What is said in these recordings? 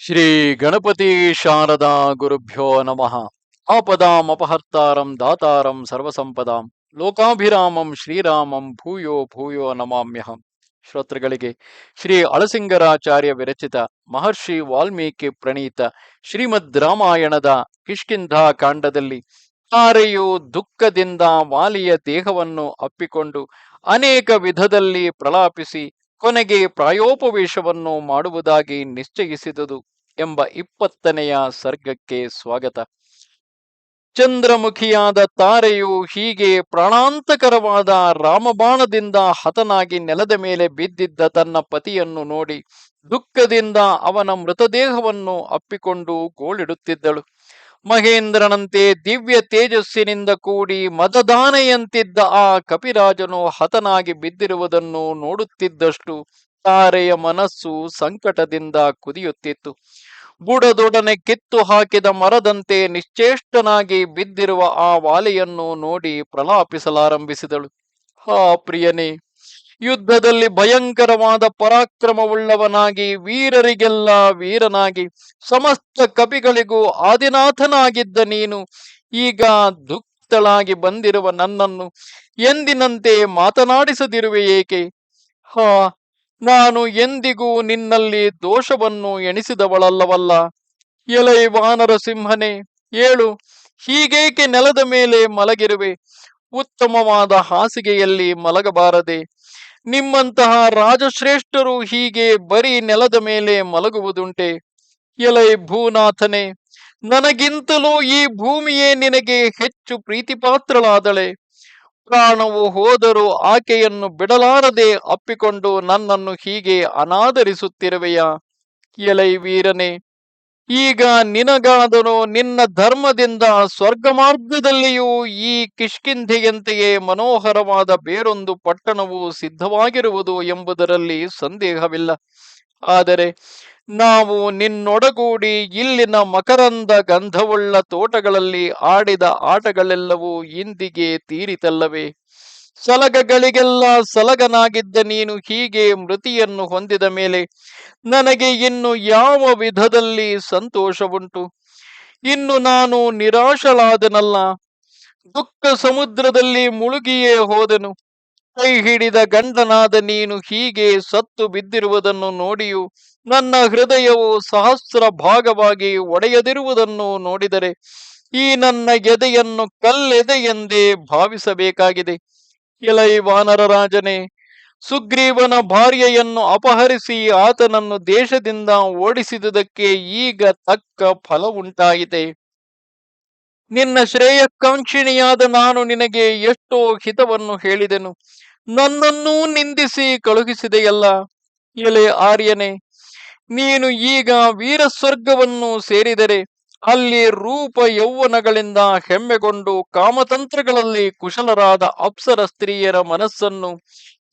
ಶ್ರೀ ಗಣಪತಿ ಶಾರದಾ ಗುರುಭ್ಯೋ ನಮಃ. ಆಪದಾಂ ಅಪಹರ್ತಾರಂ ದಾತಾರಂ ಸರ್ವಸಂಪದಾಂ. ಲೋಕಾಭಿರಾಮಂ ಶ್ರೀರಾಮಂ ಭೂಯೋ ಭೂಯೋ ನಮಾಮ್ಯಹಂ ಶ್ರೋತೃಗಳಿಗೆ, ಶ್ರೀ ಅಳಸಿಂಗರಾಚಾರ್ಯ ವಿರಚಿತ ಮಹರ್ಷಿ ವಾಲ್ಮೀಕಿ ಪ್ರಣೀತ ಶ್ರೀಮದ್ ರಾಮಾಯಣದ ಕಿಷ್ಕಿಂಧ ಕಾಂಡದಲ್ಲಿ ತಾರೆಯು ದುಃಖದಿಂದ ವಾಲಿಯ ದೇಹವನ್ನು ಅಪ್ಪಿಕೊಂಡು ಅನೇಕ ವಿಧದಲ್ಲಿ ಪ್ರಲಾಪಿಸಿ ಕೊನೆಗೆ ಪ್ರಾಯೋಪವೇಶವನ್ನು ಮಾಡುವುದಾಗಿ ನಿಶ್ಚಯಿಸಿದುದು ಎಂಬ ಇಪ್ಪತ್ತನೆಯ ಸರ್ಗಕ್ಕೆ ಸ್ವಾಗತ. ಚಂದ್ರಮುಖಿಯಾದ ತಾರೆಯು ಹೀಗೆ ಪ್ರಾಣಾಂತಕರವಾದ ರಾಮಬಾಣದಿಂದ ಹತನಾಗಿ ನೆಲದ ಮೇಲೆ ಬಿದ್ದಿದ್ದ ತನ್ನ ಪತಿಯನ್ನು ನೋಡಿ ದುಃಖದಿಂದ ಅವನ ಮೃತದೇಹವನ್ನು ಅಪ್ಪಿಕೊಂಡು ಗೋಳಿಡುತ್ತಿದ್ದಳು. ಮಹೇಂದ್ರನಂತೆ ದಿವ್ಯ ತೇಜಸ್ಸಿನಿಂದ ಕೂಡಿ ಮದದಾನೆಯಂತಿದ್ದ ಆ ಕಪಿರಾಜನು ಹತನಾಗಿ ಬಿದ್ದಿರುವುದನ್ನು ನೋಡುತ್ತಿದ್ದಷ್ಟು ತಾರೆಯ ಮನಸ್ಸು ಸಂಕಟದಿಂದ ಕುದಿಯುತ್ತಿತ್ತು. ಬುಡದೊಡನೆ ಕಿತ್ತು ಹಾಕಿದ ಮರದಂತೆ ನಿಶ್ಚೇಷ್ಟನಾಗಿ ಬಿದ್ದಿರುವ ಆ ವಾಲೆಯನ್ನು ನೋಡಿ ಪ್ರಲಾಪಿಸಲಾರಂಭಿಸಿದಳು. ಹಾ, ಪ್ರಿಯನೇ ಯುದ್ಧದಲ್ಲಿ ಭಯಂಕರವಾದ ಪರಾಕ್ರಮವುಳ್ಳವನಾಗಿ, ವೀರರಿಗೆಲ್ಲ ವೀರನಾಗಿ, ಸಮಸ್ತ ಕವಿಗಳಿಗೂ ಆದಿನಾಥನಾಗಿದ್ದ ನೀನು, ಈಗ ದುಕ್ತಳಾಗಿ ಬಂದಿರುವ ನನ್ನನ್ನು ಎಂದಿನಂತೆ ಮಾತನಾಡಿಸದಿರುವೆ ಏಕೆ? ಹಾ, ನಾನು ಎಂದಿಗೂ ನಿನ್ನಲ್ಲಿ ದೋಷವನ್ನು ಎಣಿಸಿದವಳಲ್ಲವಲ್ಲ. ಎಲೈ ವಾನರ ಸಿಂಹನೆ, ಏಳು, ಹೀಗೇಕೆ ನೆಲದ ಮೇಲೆ ಮಲಗಿರುವೆ? ಉತ್ತಮವಾದ ಹಾಸಿಗೆಯಲ್ಲಿ ಮಲಗಬಾರದೆ. ನಿಮ್ಮಂತಹ ರಾಜಶ್ರೇಷ್ಠರು ಹೀಗೆ ಬರೀ ನೆಲದ ಮೇಲೆ ಮಲಗುವುದುಂಟೆ. ಎಲೈ ಭೂನಾಥನೆ, ನನಗಿಂತಲೂ ಈ ಭೂಮಿಯೇ ನಿನಗೆ ಹೆಚ್ಚು ಪ್ರೀತಿಪಾತ್ರಳಾದಳೆ. ಪ್ರಾಣವು ಹೋದರೂ ಆಕೆಯನ್ನು ಬಿಡಲಾರದೆ ಅಪ್ಪಿಕೊಂಡು ನನ್ನನ್ನು ಹೀಗೆ ಅನಾದರಿಸುತ್ತಿರುವೆಯಾ? ಎಲೈ ವೀರನೇ ಈಗ ನಿನಗಾದರೂ ನಿನ್ನ ಧರ್ಮದಿಂದ ಸ್ವರ್ಗ ಮಾರ್ಗದಲ್ಲಿಯೂ ಈ ಕಿಷ್ಕಿಂಧೆಯಂತೆಯೇ ಮನೋಹರವಾದ ಬೇರೊಂದು ಪಟ್ಟಣವು ಸಿದ್ಧವಾಗಿರುವುದು ಎಂಬುದರಲ್ಲಿ ಸಂದೇಹವಿಲ್ಲ. ಆದರೆ ನಾವು ನಿನ್ನೊಡಗೂಡಿ ಇಲ್ಲಿನ ಮಕರಂದ ಗಂಧವುಳ್ಳ ತೋಟಗಳಲ್ಲಿ ಆಡಿದ ಆಟಗಳೆಲ್ಲವೂ ಇಂದಿಗೆ ತೀರಿತಲ್ಲವೇ? ಸಲಗಗಳಿಗೆಲ್ಲ ಸಲಗನಾಗಿದ್ದ ನೀನು ಹೀಗೆ ಮೃತಿಯನ್ನು ಹೊಂದಿದ ಮೇಲೆ ನನಗೆ ಇನ್ನು ಯಾವ ವಿಧದಲ್ಲಿ ಸಂತೋಷವುಂಟು? ಇನ್ನು ನಾನು ನಿರಾಶಳಾದನಲ್ಲ. ದುಃಖ ಸಮುದ್ರದಲ್ಲಿ ಮುಳುಗಿಯೇ ಹೋದನು. ಕೈ ಹಿಡಿದ ಗಂಡನಾದ ನೀನು ಹೀಗೆ ಸತ್ತು ಬಿದ್ದಿರುವುದನ್ನು ನೋಡಿಯೂ ನನ್ನ ಹೃದಯವು ಸಹಸ್ರ ಭಾಗವಾಗಿ ಒಡೆಯದಿರುವುದನ್ನು ನೋಡಿದರೆ ಈ ನನ್ನ ಎದೆಯನ್ನು ಕಲ್ಲೆದೆ ಎಂದೇ ಭಾವಿಸಬೇಕಾಗಿದೆ. ಎಲೈ ವಾನರ ರಾಜನೇ, ಸುಗ್ರೀವನ ಭಾರ್ಯೆಯನ್ನು ಅಪಹರಿಸಿ ಆತನನ್ನು ದೇಶದಿಂದ ಓಡಿಸಿದುದಕ್ಕೆ ಈಗ ತಕ್ಕ ಫಲ ಉಂಟಾಗಿದೆ. ನಿನ್ನ ಶ್ರೇಯಕಾಂಕ್ಷಿಣಿಯಾದ ನಾನು ನಿನಗೆ ಎಷ್ಟೋ ಹಿತವನ್ನು ಹೇಳಿದೆನು. ನನ್ನನ್ನೂ ನಿಂದಿಸಿ ಕಳುಹಿಸಿದೆಯಲ್ಲ. ಎಲೆ ಆರ್ಯನೇ, ನೀನು ಈಗ ವೀರ ಸ್ವರ್ಗವನ್ನು ಸೇರಿದರೆ ಅಲ್ಲಿ ರೂಪ ಯೌವನಗಳಿಂದ ಹೆಮ್ಮೆಗೊಂಡು ಕಾಮತಂತ್ರಗಳಲ್ಲಿ ಕುಶಲರಾದ ಅಪ್ಸರ ಸ್ತ್ರೀಯರ ಮನಸ್ಸನ್ನು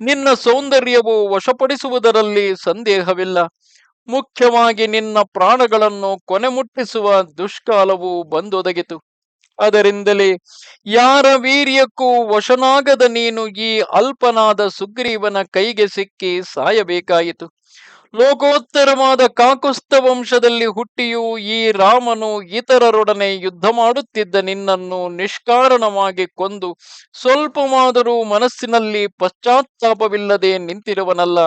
ನಿನ್ನ ಸೌಂದರ್ಯವು ವಶಪಡಿಸುವುದರಲ್ಲಿ ಸಂದೇಹವಿಲ್ಲ. ಮುಖ್ಯವಾಗಿ ನಿನ್ನ ಪ್ರಾಣಗಳನ್ನು ಕೊನೆ ಮುಟ್ಟಿಸುವ ದುಷ್ಕಾಲವು ಬಂದೊದಗಿತು. ಅದರಿಂದಲೇ ಯಾರ ವೀರ್ಯಕ್ಕೂ ವಶನಾಗದ ನೀನು ಈ ಅಲ್ಪನಾದ ಸುಗ್ರೀವನ ಕೈಗೆ ಸಿಕ್ಕಿ ಸಾಯಬೇಕಾಯಿತು. ಲೋಕೋತ್ತರವಾದ ಕಾಕುಸ್ತ ವಂಶದಲ್ಲಿ ಹುಟ್ಟಿಯೂ ಈ ರಾಮನು ಇತರರೊಡನೆ ಯುದ್ಧ ಮಾಡುತ್ತಿದ್ದ ನಿನ್ನನ್ನು ನಿಷ್ಕಾರಣವಾಗಿ ಕೊಂದು ಸ್ವಲ್ಪವಾದರೂ ಮನಸ್ಸಿನಲ್ಲಿ ಪಶ್ಚಾತ್ತಾಪವಿಲ್ಲದೆ ನಿಂತಿರುವನಲ್ಲ.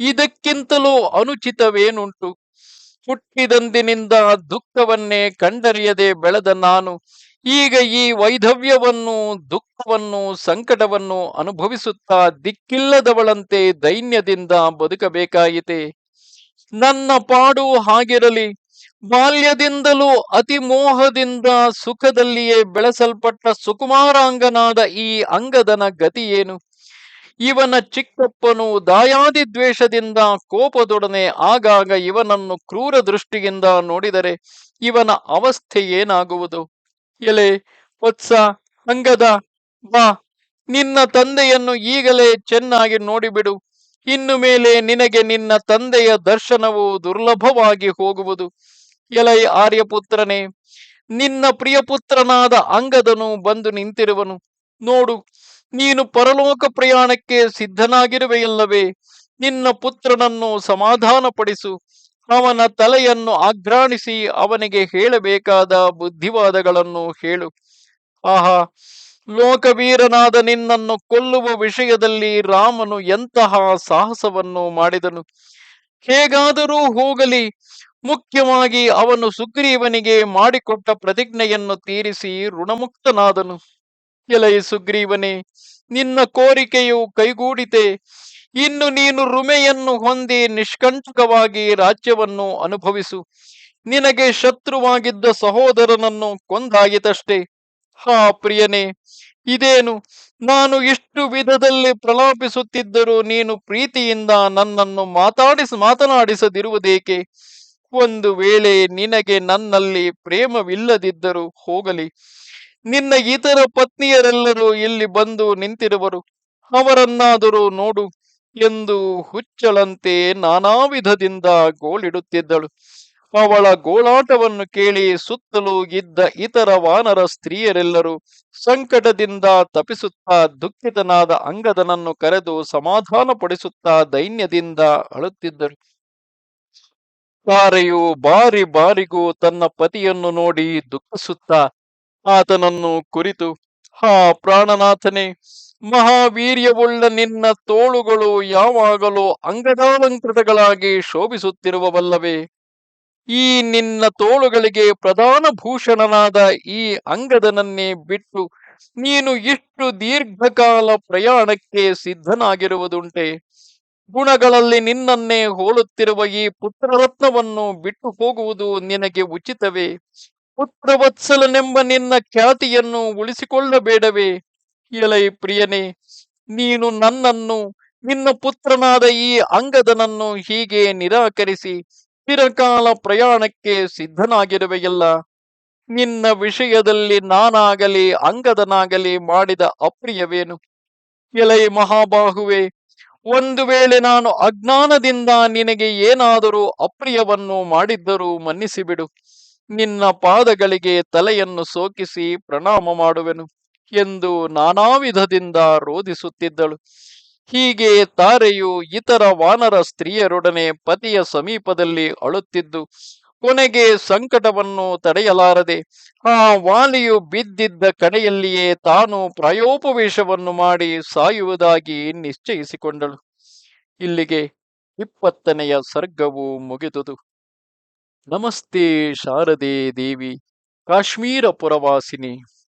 ಇದಕ್ಕಿಂತಲೂ ಅನುಚಿತವೇನುಂಟು? ಹುಟ್ಟಿದಂದಿನಿಂದ ದುಃಖವನ್ನೇ ಕಂಡರಿಯದೆ ಬೆಳೆದ ನಾನು ಈಗ ಈ ವೈಧವ್ಯವನ್ನು, ದುಃಖವನ್ನು, ಸಂಕಟವನ್ನು ಅನುಭವಿಸುತ್ತಾ ದಿಕ್ಕಿಲ್ಲದವಳಂತೆ ದೈನ್ಯದಿಂದ ಬದುಕಬೇಕಾಯಿತೆ? ನನ್ನ ಪಾಡು ಹಾಗಿರಲಿ, ಬಾಲ್ಯದಿಂದಲೂ ಅತಿ ಮೋಹದಿಂದ ಸುಖದಲ್ಲಿಯೇ ಬೆಳೆಸಲ್ಪಟ್ಟ ಸುಕುಮಾರಾಂಗನಾದ ಈ ಅಂಗದನ ಗತಿಯೇನು? ಇವನ ಚಿಕ್ಕಪ್ಪನು ದಾಯಾದಿ ದ್ವೇಷದಿಂದ ಕೋಪದೊಡನೆ ಆಗಾಗ ಇವನನ್ನು ಕ್ರೂರ ದೃಷ್ಟಿಯಿಂದ ನೋಡಿದರೆ ಇವನ ಅವಸ್ಥೆ ಏನಾಗುವುದು? ಎಲೆ ವತ್ಸ ಅಂಗದ ಬಾ, ನಿನ್ನ ತಂದೆಯನ್ನು ಈಗಲೇ ಚೆನ್ನಾಗಿ ನೋಡಿಬಿಡು. ಇನ್ನು ಮೇಲೆ ನಿನಗೆ ನಿನ್ನ ತಂದೆಯ ದರ್ಶನವು ದುರ್ಲಭವಾಗಿ ಹೋಗುವುದು. ಎಲೈ ಆರ್ಯಪುತ್ರನೇ, ನಿನ್ನ ಪ್ರಿಯಪುತ್ರನಾದ ಅಂಗದನು ಬಂದು ನಿಂತಿರುವನು. ನೋಡು, ನೀನು ಪರಲೋಕ ಪ್ರಯಾಣಕ್ಕೆ ಸಿದ್ಧನಾಗಿರುವೆಯಲ್ಲವೇ? ನಿನ್ನ ಪುತ್ರನನ್ನು ಸಮಾಧಾನಪಡಿಸು. ಅವನ ತಲೆಯನ್ನು ಆಘ್ರಾಣಿಸಿ ಅವನಿಗೆ ಹೇಳಬೇಕಾದ ಬುದ್ಧಿವಾದಗಳನ್ನು ಹೇಳು. ಆಹಾ, ಲೋಕವೀರನಾದ ನಿನ್ನನ್ನು ಕೊಲ್ಲುವ ವಿಷಯದಲ್ಲಿ ರಾಮನು ಎಂತಹ ಸಾಹಸವನ್ನು ಮಾಡಿದನು? ಹೇಗಾದರೂ ಹೋಗಲಿ, ಮುಖ್ಯವಾಗಿ ಅವನು ಸುಗ್ರೀವನಿಗೆ ಮಾಡಿಕೊಟ್ಟ ಪ್ರತಿಜ್ಞೆಯನ್ನು ತೀರಿಸಿ ಋಣಮುಕ್ತನಾದನು. ಎಲೈ ಸುಗ್ರೀವನೇ, ನಿನ್ನ ಕೋರಿಕೆಯು ಕೈಗೂಡಿತೆ. ಇನ್ನು ನೀನು ರುಮೆಯನ್ನು ಹೊಂದಿ ನಿಷ್ಕಂಟಕವಾಗಿ ರಾಜ್ಯವನ್ನು ಅನುಭವಿಸು. ನಿನಗೆ ಶತ್ರುವಾಗಿದ್ದ ಸಹೋದರನನ್ನು ಕೊಂದಾಯಿತಷ್ಟೇ. ಹಾ, ಪ್ರಿಯನೇ, ಇದೇನು? ನಾನು ಇಷ್ಟು ವಿಧದಲ್ಲಿ ಪ್ರಲಾಪಿಸುತ್ತಿದ್ದರೂ ನೀನು ಪ್ರೀತಿಯಿಂದ ನನ್ನನ್ನು ಮಾತಾಡಿಸ, ಮಾತನಾಡಿಸದಿರುವುದೇಕೆ? ಒಂದು ವೇಳೆ ನಿನಗೆ ನನ್ನಲ್ಲಿ ಪ್ರೇಮವಿಲ್ಲದಿದ್ದರೂ ಹೋಗಲಿ. ನಿನ್ನ ಇತರ ಪತ್ನಿಯರೆಲ್ಲರೂ ಇಲ್ಲಿ ಬಂದು ನಿಂತಿರುವರು. ಅವರನ್ನಾದರೂ ನೋಡು. ಎಂದು ಹುಚ್ಚಳಂತೆ ನಾನಾ ವಿಧದಿಂದ ಗೋಳಿಡುತ್ತಿದ್ದಳು. ಅವಳ ಗೋಳಾಟವನ್ನು ಕೇಳಿ ಸುತ್ತಲೂ ಇದ್ದ ಇತರ ವಾನರ ಸ್ತ್ರೀಯರೆಲ್ಲರೂ ಸಂಕಟದಿಂದ ತಪಿಸುತ್ತಾ ದುಃಖಿತನಾದ ಅಂಗದನನ್ನು ಕರೆದು ಸಮಾಧಾನಪಡಿಸುತ್ತಾ ದೈನ್ಯದಿಂದ ಅಳುತ್ತಿದ್ದರು. ತಾರೆಯು ಬಾರಿ ಬಾರಿಗೂ ತನ್ನ ಪತಿಯನ್ನು ನೋಡಿ ದುಃಖಿಸುತ್ತಾ ಆತನನ್ನು ಕುರಿತು, ಹಾ ಪ್ರಾಣನಾಥನೇ ಮಹಾವೀರ್ಯವುಳ್ಳ ನಿನ್ನ ತೋಳುಗಳು ಯಾವಾಗಲೂ ಅಂಗದಾಲಂಕೃತಗಳಾಗಿ ಶೋಭಿಸುತ್ತಿರುವವಲ್ಲವೇ? ಈ ನಿನ್ನ ತೋಳುಗಳಿಗೆ ಪ್ರಧಾನ ಭೂಷಣನಾದ ಈ ಅಂಗದನನ್ನೇ ಬಿಟ್ಟು ನೀನು ಇಷ್ಟು ದೀರ್ಘಕಾಲ ಪ್ರಯಾಣಕ್ಕೆ ಸಿದ್ಧನಾಗಿರುವುದುಂಟೆ. ಗುಣಗಳಲ್ಲಿ ನಿನ್ನನ್ನೇ ಹೋಲುತ್ತಿರುವ ಈ ಪುತ್ರರತ್ನವನ್ನು ಬಿಟ್ಟು ಹೋಗುವುದು ನಿನಗೆ ಉಚಿತವೇ? ಪುತ್ರವತ್ಸಲನೆಂಬ ನಿನ್ನ ಖ್ಯಾತಿಯನ್ನು ಉಳಿಸಿಕೊಳ್ಳಬೇಡವೇ? ಎಲೈ ಪ್ರಿಯನೇ, ನೀನು ನನ್ನನ್ನು, ನಿನ್ನ ಪುತ್ರನಾದ ಈ ಅಂಗದನನ್ನು ಹೀಗೆ ನಿರಾಕರಿಸಿ, ಚಿರಕಾಲ ಪ್ರಯಾಣಕ್ಕೆ ಸಿದ್ಧನಾಗಿರುವೆಯಲ್ಲ. ನಿನ್ನ ವಿಷಯದಲ್ಲಿ ನಾನಾಗಲಿ, ಅಂಗದನಾಗಲಿ ಮಾಡಿದ ಅಪ್ರಿಯವೇನು? ಎಲೈ ಮಹಾಬಾಹುವೆ, ಒಂದು ವೇಳೆ ನಾನು ಅಜ್ಞಾನದಿಂದ ನಿನಗೆ ಏನಾದರೂ ಅಪ್ರಿಯವನ್ನು ಮಾಡಿದ್ದರೂ ಮನ್ನಿಸಿಬಿಡು. ನಿನ್ನ ಪಾದಗಳಿಗೆ ತಲೆಯನ್ನು ಸೋಕಿಸಿ ಪ್ರಣಾಮ ಮಾಡುವೆನು. ಎಂದು ನಾನಾ ವಿಧದಿಂದ ರೋಧಿಸುತ್ತಿದ್ದಳು. ಹೀಗೆ ತಾರೆಯು ಇತರ ವಾನರ ಸ್ತ್ರೀಯರೊಡನೆ ಪತಿಯ ಸಮೀಪದಲ್ಲಿ ಅಳುತ್ತಿದ್ದು, ಕೊನೆಗೆ ಸಂಕಟವನ್ನು ತಡೆಯಲಾರದೆ, ಆ ವಾಲಿಯು ಬಿದ್ದಿದ್ದ ಕಡೆಯಲ್ಲಿಯೇ ತಾನು ಪ್ರಾಯೋಪವೇಶವನ್ನು ಮಾಡಿ ಸಾಯುವುದಾಗಿ ನಿಶ್ಚಯಿಸಿಕೊಂಡಳು. ಇಲ್ಲಿಗೆ ಇಪ್ಪತ್ತನೆಯ ಸರ್ಗವು ಮುಗಿದುದು. ನಮಸ್ತೆ ಶಾರದೆ ದೇವಿ, ಕಾಶ್ಮೀರ ಪುರವಾಸಿನಿ.